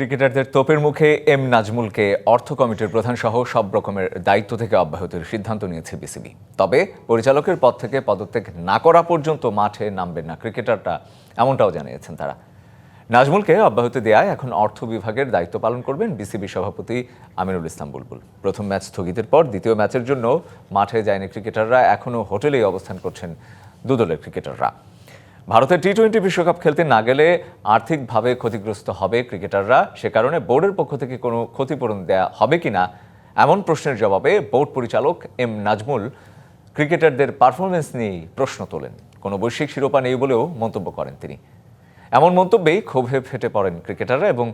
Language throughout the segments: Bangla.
ক্রিকেটারদের তোপের মুখে এম নাজমুলকে অর্থ কমিটির প্রধান সহ সব রকমের দায়িত্ব থেকে অব্যাহতির সিদ্ধান্ত নিয়েছে বিসিবি। তবে পরিচালকের পদ থেকে পদত্যাগ না করা পর্যন্ত মাঠে নামবেন না ক্রিকেটাররা, এমনটাও জানিয়েছেন তারা। নাজমুলকে অব্যাহতি দেয়ায় এখন অর্থ বিভাগের দায়িত্ব পালন করবেন বিসিবি সভাপতি আমিনুল ইসলাম বুলবুল। প্রথম ম্যাচ স্থগিতের পর দ্বিতীয় ম্যাচের জন্য মাঠে যায়নি ক্রিকেটাররা, এখনও হোটেলেই অবস্থান করছেন দুদলের ক্রিকেটাররা। ভারতের টি টোয়েন্টি বিশ্বকাপ খেলতে না গেলে আর্থিকভাবে ক্ষতিগ্রস্ত হবে ক্রিকেটাররা। সে কারণে বোর্ডের পক্ষ থেকে কোনো ক্ষতিপূরণ দেয়া হবে কিনা এমন প্রশ্নের জবাবে বোর্ড পরিচালক এম নাজমুল ক্রিকেটারদের পারফরমেন্স নিয়েই প্রশ্ন তোলেন। কোনো বৈশ্বিক শিরোপা নেই বলেও মন্তব্য করেন তিনি। এমন মন্তব্যেই ক্ষোভে ফেটে পড়েন ক্রিকেটাররা এবং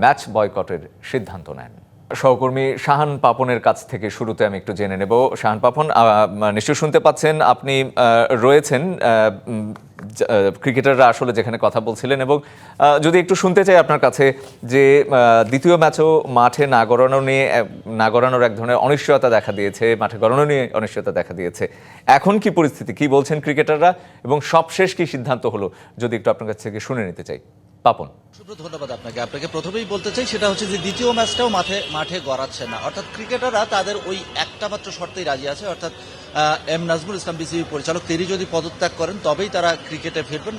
ম্যাচ বয়কটের সিদ্ধান্ত নেন। সহকর্মী শাহান পাপনের কাছ থেকে শুরুতে আমি একটু জেনে নেব। শাহান পাপন আহ, নিশ্চয়ই শুনতে পাচ্ছেন আপনি রয়েছেন ক্রিকেটাররা আসলে যেখানে কথা বলছিলেন এবং যদি একটু শুনতে চাই আপনার কাছে যে দ্বিতীয় ম্যাচও মাঠে না গড়ানো নিয়ে না গড়ানোর এক ধরনের অনিশ্চয়তা দেখা দিয়েছে, মাঠে গড়ানো নিয়ে অনিশ্চয়তা দেখা দিয়েছে। এখন কি পরিস্থিতি? কি বলছেন ক্রিকেটাররা? এবং সবশেষ কি সিদ্ধান্ত হলো? যদি একটু আপনার কাছ থেকে শুনে নিতে চাই। পাপন। ধন্যবাদ আপনাকে। আপনাকে প্রথমেই বলতে চাই, সেটা হচ্ছে যে দ্বিতীয় ম্যাচটাও মাঠে মাঠে গড়াচ্ছে না। অর্থাৎ ক্রিকেটাররা তাদের ওই একটা মাত্র শর্তেই রাজি আছে, অর্থাৎ এম নাজমুল ইসলাম বিসিবি পরিচালক, তিনি যদি পদত্যাগ করেন, তবেই তারা ক্রিকেটে ফিরবেন।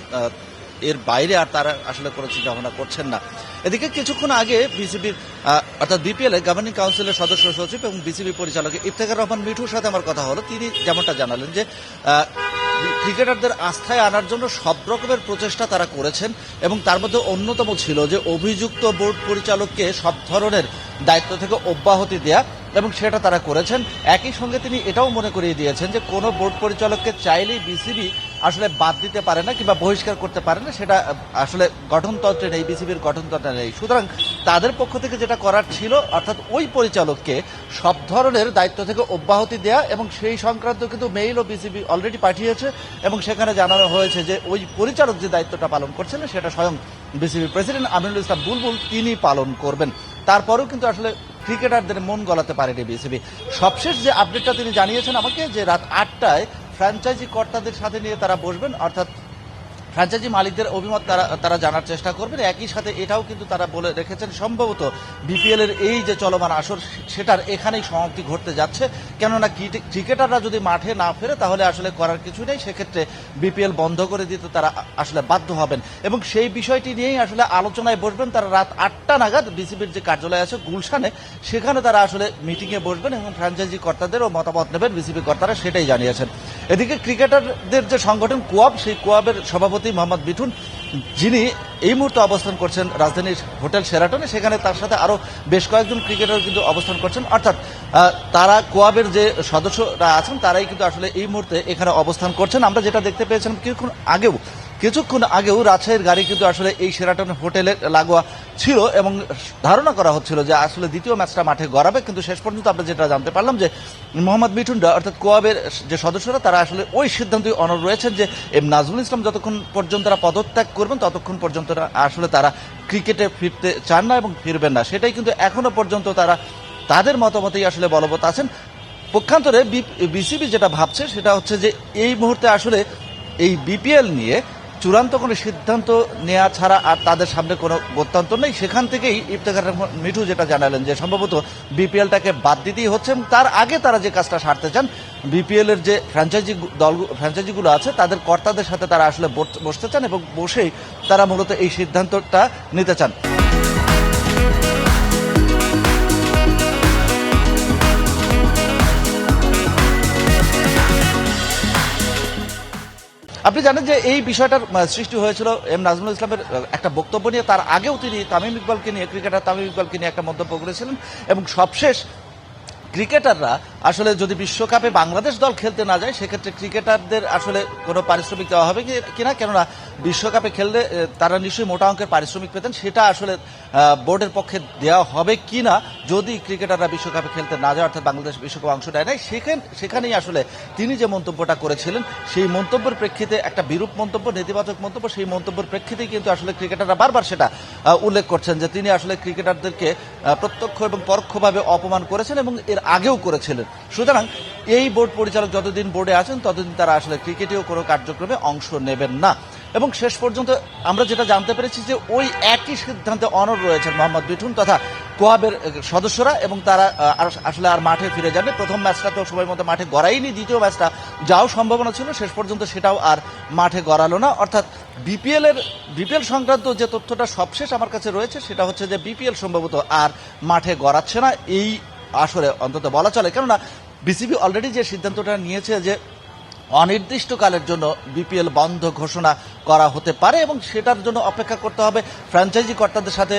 এর বাইরে আর তারা আসলে কোনো চিন্তা ভাবনা করছেন না। এদিকে কিছুক্ষণ আগে বিসিবির অর্থাৎ বিপিএল এর গভর্নিং কাউন্সিলের সদস্য সচিব এবং বিসিবি পরিচালক ইফতেখার রহমান মিঠুর সাথে আমার কথা হলো। তিনি যেমনটা জানালেন যে ক্রিকেটারদের আস্থায় আনার জন্য সব রকমের প্রচেষ্টা তারা করেছেন এবং তার মধ্যে অন্যতম ছিল যে অভিযুক্ত বোর্ড পরিচালককে সব ধরনের দায়িত্ব থেকে অব্যাহতি দেয়া এবং সেটা তারা করেছেন। একই সঙ্গে তিনি এটাও মনে করিয়ে দিয়েছেন যে কোনো বোর্ড পরিচালককে চাইলেই বিসিবি আসলে বাদ দিতে পারে না কিংবা বহিষ্কার করতে পারে না, সেটা আসলে গঠনতন্ত্রে নেই, বিসিবির গঠনতন্ত্রে নেই। সুতরাং তাদের পক্ষ থেকে যেটা করার ছিল, অর্থাৎ ওই পরিচালককে সব ধরনের দায়িত্ব থেকে অব্যাহতি দেয়া এবং সেই সংক্রান্ত কিন্তু মেইলও বিসিবি অলরেডি পাঠিয়েছে এবং সেখানে জানানো হয়েছে যে ওই পরিচালক যে দায়িত্বটা পালন করছেন সেটা স্বয়ং বিসিবি প্রেসিডেন্ট আমিনুল ইসলাম বুলবুল, তিনি পালন করবেন। তারপরেও কিন্তু আসলে ক্রিকেটারদের মন গলাতে পারেনি বিসিবি। সবশেষ যে আপডেটটা তিনি জানিয়েছেন আমাকে, যে রাত আটটায় ফ্র্যাঞ্চাইজি কর্তাদের সাথে নিয়ে তারা বসবেন অর্থাৎ ফ্র্যাঞ্চাইজি মালিকদের অভিমত তারা তারা জানার চেষ্টা করবেন। একই সাথে এটাও কিন্তু তারা বলে রেখেছেন, সম্ভবত বিপিএল এর এই যে চলমান আসর সেটার এখানেই সমাপ্তি ঘটতে যাচ্ছে। কেননা ক্রিকেটাররা যদি মাঠে না ফেরে, তাহলে আসলে করার কিছু নেই। সেক্ষেত্রে বিপিএল বন্ধ করে দিতে তারা আসলে বাধ্য হবেন। এবং সেই বিষয়টি নিয়েই আসলে আলোচনায় বসবেন তারা রাত আটটা নাগাদ। বিসিবির যে কার্যালয় আছে গুলশানে, সেখানে তারা আসলে মিটিংয়ে বসবেন এবং ফ্র্যাঞ্চাইজি কর্তাদেরও মতামত নেবেন। বিসিবি কর্তারা সেটাই জানিয়েছেন। এদিকে ক্রিকেটারদের যে সংগঠন কোয়াব, সেই কোয়াবের সভাপতি মোহাম্মদ মিঠুন, যিনি এই মুহূর্তে অবস্থান করছেন রাজধানীর হোটেল সেরাটনে সেখানে তার সাথে আরও বেশ কয়েকজন ক্রিকেটার কিন্তু অবস্থান করছেন। অর্থাৎ তারা কোয়াবের যে সদস্যরা আছেন, তারাই কিন্তু আসলে এই মুহূর্তে এখানে অবস্থান করছেন। আমরা যেটা দেখতে পেয়েছিলাম কিছুক্ষণ আগেও কিছুক্ষণ আগেও রাজশাহীর গাড়ি কিন্তু আসলে এই সেরাটন হোটেলে লাগোয়া ছিল এবং ধারণা করা হচ্ছিল যে আসলে দ্বিতীয় ম্যাচটা মাঠে গড়াবে, কিন্তু শেষ পর্যন্ত আমরা যেটা জানতে পারলাম যে মোহাম্মদ মিঠুন অর্থাৎ কোয়াবের যে সদস্যরা, তারা আসলে ওই সিদ্ধান্তই অনর রয়েছেন যে এম নাজমুল ইসলাম যতক্ষণ পর্যন্ত তারা পদত্যাগ করবেন, ততক্ষণ পর্যন্ত আসলে তারা ক্রিকেটে ফিরতে চান না এবং ফিরবেন না। সেটাই কিন্তু এখনও পর্যন্ত তারা তাদের মতামতেই আসলে বলবৎ আছেন। পক্ষান্তরে বিসিবি যেটা ভাবছে, সেটা হচ্ছে যে এই মুহূর্তে আসলে এই বিপিএল নিয়ে চূড়ান্ত কোনো সিদ্ধান্ত নেওয়া ছাড়া আর তাদের সামনে কোনো গত্যান্তর নেই। সেখান থেকেই ইফতেখার মিঠু যেটা জানালেন যে সম্ভবত বিপিএলটাকে বাদ দিতেই হচ্ছে তার আগে তারা যে কাজটা সারতে চান, বিপিএল এর যে ফ্র্যাঞ্চাইজি দল ফ্র্যাঞ্চাইজিগুলো আছে, তাদের কর্তাদের সাথে তারা আসলে বসতে চান এবং বসেই তারা মূলত এই সিদ্ধান্তটা নিতে চান। আপনি জানেন যে এই বিষয়টার সৃষ্টি হয়েছিল এম নাজমুল ইসলামের একটা বক্তব্য নিয়ে। তার আগেও তিনি তামিম ইকবালকে নিয়ে, ক্রিকেটার তামিম ইকবালকে নিয়ে একটা মন্তব্য করেছিলেন। এবং সবশেষ ক্রিকেটাররা আসলে যদি বিশ্বকাপে বাংলাদেশ দল খেলতে না যায়, সেক্ষেত্রে ক্রিকেটারদের আসলে কোনো পারিশ্রমিক দেওয়া হবে কিনা? কেননা বিশ্বকাপে খেললে তারা নিশ্চয়ই মোটা অঙ্কের পারিশ্রমিক পেতেন, সেটা আসলে বোর্ডের পক্ষে দেওয়া হবে কিনা? যদি ক্রিকেটাররা বিশ্বকাপে খেলতে না যায়, অর্থাৎ বাংলাদেশ বিশ্বকাপে অংশ নেয় নাই, সেখানে, সেখানেই আসলে তিনি যে মন্তব্যটা করেছিলেন, সেই মন্তব্যের প্রেক্ষিতে একটা বিরূপ মন্তব্য, নেতিবাচক মন্তব্য, সেই মন্তব্যের প্রেক্ষিতেই কিন্তু আসলে ক্রিকেটাররা বারবার সেটা উল্লেখ করছেন যে তিনি আসলে ক্রিকেটারদেরকে প্রত্যক্ষ এবং পরোক্ষভাবে অপমান করেছেন এবং এর আগেও করেছিলেন। সুতরাং এই বোর্ড পরিচালক যতদিন বোর্ডে আছেন, ততদিন তারা আসলে ক্রিকেটেও কোনো কার্যক্রমে অংশ নেবেন না। এবং শেষ পর্যন্ত আমরা যেটা জানতে পেরেছি যে ওই একই সিদ্ধান্তে অনর রয়েছেন মোহাম্মদ বিঠুন তথা কোয়াবের সদস্যরা এবং তারা আসলে আর মাঠে ফিরে যাবে প্রথম ম্যাচটা তো সময় মতো মাঠে গড়াইনি দ্বিতীয় ম্যাচটা যাও সম্ভাবনা ছিল, শেষ পর্যন্ত সেটাও আর মাঠে গড়ালো না। অর্থাৎ বিপিএল এর, বিপিএল সংক্রান্ত যে তথ্যটা সবশেষ আমার কাছে রয়েছে, সেটা হচ্ছে যে বিপিএল সম্ভবত আর মাঠে গড়াচ্ছে না। এই আসরে অন্তত বলা চলে। কেননা বিসিবি অলরেডি যে সিদ্ধান্তটা নিয়েছে যে অনির্দিষ্টকালের জন্য বিপিএল বন্ধ ঘোষণা করা হতে পারে এবং সেটার জন্য অপেক্ষা করতে হবে ফ্র্যাঞ্চাইজি কর্তাদের সাথে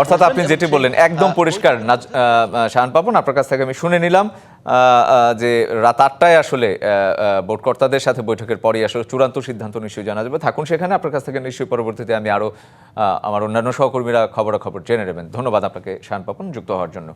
অর্থাৎ আপনি যেটি বললেন একদম পরিষ্কার নাজ শাহান পাপন আপনার কাছ থেকে আমি শুনে নিলাম। যে রাত আটটায় আসলে আহ, আহ, বোর্ড কর্তাদের সাথে বৈঠকের পরই আসলে চূড়ান্ত সিদ্ধান্ত নিশ্চয়ই জানা যাবে। থাকুন সেখানে আপনার কাছ থেকে নিশ্চয়ই পরবর্তীতে আমি আরও আমার অন্যান্য সহকর্মীরা খবরাখবর জেনে নেবেন। ধন্যবাদ আপনাকে শাহান পাপন যুক্ত হওয়ার জন্য।